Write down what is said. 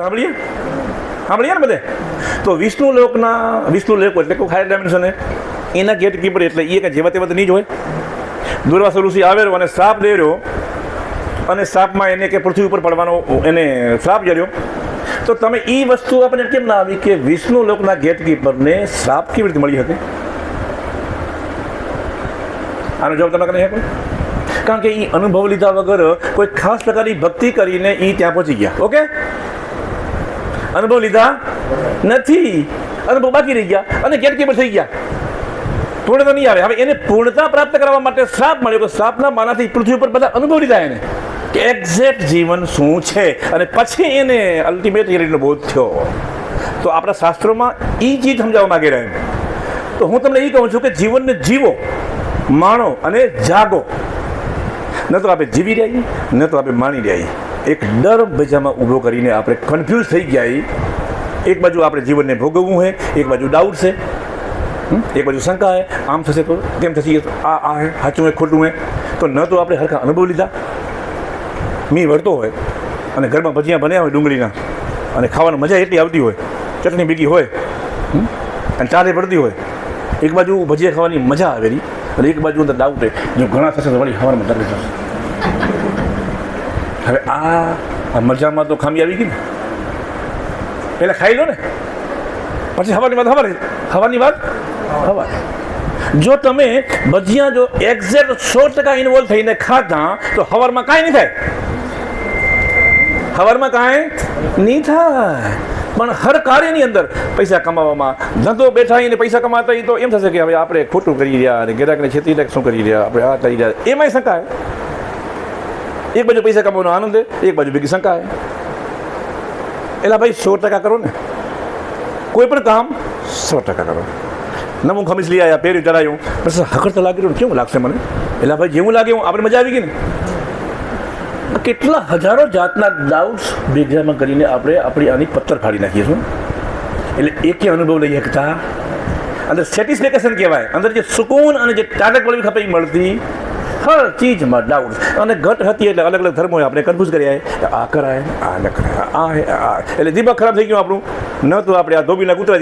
સાંભળીએ? સાંભળીએ ને બધે? તો વિષ્ણુ લોકના, વિષ્ણુ લોક એટલે કોઈ હાયર ડાયમેન્શન એના ગેટ કીપર એટલે એ કાંઈ જેવા તેવા તો નહીં જ હોય. દુર્વાસા ઋષિ આવેલો અને દે રહ્યો અને શ્રાપમાં એને કે પૃથ્વી ઉપર પડવાનો એને શ્રાપ જર્યો તો તમે એ વસ્તુ આપણે કેમ ના આવી કે વિષ્ણુ લોકના ગેટ કીપરને શ્રાપ કેવી રીતે મળી શકે? આનો જવાબ તમે કરી શકો કારણ કે એ અનુભવ લીધા વગર કોઈ ખાસ પ્રકારની ભક્તિ કરીને એ ત્યાં પહોંચી ગયા. ઓકે? અનુભવ લીધા નથી. અનુભવ બાકી રહી ગયા અને ગેટ કીપર થઈ ગયા. પૂર્ણતા નહીં આવે. હવે એને પૂર્ણતા પ્રાપ્ત કરવા માટે શ્રાપ મળ્યો. શ્રાપના માનાથી પૃથ્વી ઉપર બધા અનુભવ લીધા એને. કે એક્ઝેક્ટ જીવન શું છે? અને પછી એને અલ્ટિમેટ રિયાલિટીનો બોધ થયો. તો આપણા શાસ્ત્રોમાં એ ચીજ સમજાવવા માગી રહ્યા તો હું તમને એ કહું છું કે જીવનને જીવો, માણો અને જાગો. ન તો આપણે જીવી રહ્યા ન તો આપણે માણી રહ્યા એક ડર બજામાં ઊભો કરીને આપણે કન્ફ્યુઝ થઈ ગયા એક બાજુ આપણે જીવનને ભોગવવું છે એક બાજુ ડાઉટ છે. એક બાજુ શંકા હે, આમ થશે તો તેમ થશે એ આ આ હે, સાચું હે, ખોટું હે? તો ન તો આપણે હરખા અનુભવ લીધા. મી વળતો હોય અને ઘરમાં ભજીયા બન્યા હોય ડુંગળીના અને ખાવાની મજા એટલી આવતી હોય. ચટણી બીગી હોય અને ચારે પડતી હોય. એક બાજુ ભજીયા ખાવાની મજા આવેલી અને એક બાજુ અંદર ડાઉટ હોય જો ઘણા થશે તો વળી ખાવાનું તકલીફ થશે હવે આ મજામાં તો ખામી આવી ગઈ ને. પહેલાં ખાઈ લો ને. પછી હવાની વાત, હવાની હવાની વાત? હવા જો તમે ભજીયા જો એક્ઝેક્ટ સો ટકા ઇન્વોલ્વ થઈને ખાતા, તો હવારમાં કાંઈ નહીં થાય. હવારમાં કાંઈ નહીં થાય. પણ હર કાર્યની અંદર પૈસા કમાવામાં ધંધો બેઠા એને પૈસા કમાતા એ તો એમ થશે કે હવે આપણે ખોટું કરી રહ્યા અને ગ્રાહકને છેતી શું કરી રહ્યા, આપણે આ કરી રહ્યા. એમાંય શંકાય. એક બાજુ પૈસા કમાવાનો આનંદ છે એક બાજુ ભેગી છે એટલે ભાઈ સો ટકા કરો ને કોઈ પણ કામ સો ટકા કરો નવું ખમીસ લઈ આવ્યા પહેર્યું ચલાવ્યું બસ હકડ તો લાગી રહ્યું કેવું લાગશે મને એટલે ભાઈ જેવું લાગે એવું આપણે મજા આવી ગઈ ને કેટલા હજારો જાતના ડાઉટ્સ ભેગામાં કરીને આપણે આપણી આની પથ્થર ફાડી નાખીએ છીએ. એટલે એકે અનુભવ લઈ શકતા અંદર સેટિસ્ફેક્શન કહેવાય. અંદર જે સુકૂન અને જે ટાટક વળવી ખપે એ મળતી હર ચીજમાં ડાઉટ. અને ઘટ હતી એટલે અલગ અલગ ધર્મો આપણે કન્ફ્યુઝ કર્યા. આ કરાય, આ ન કરાય, આ એટલે દિમાગ ખરાબ થઈ ગયું આપણું. ન તો આપણે આ ધોબીના કૂતરા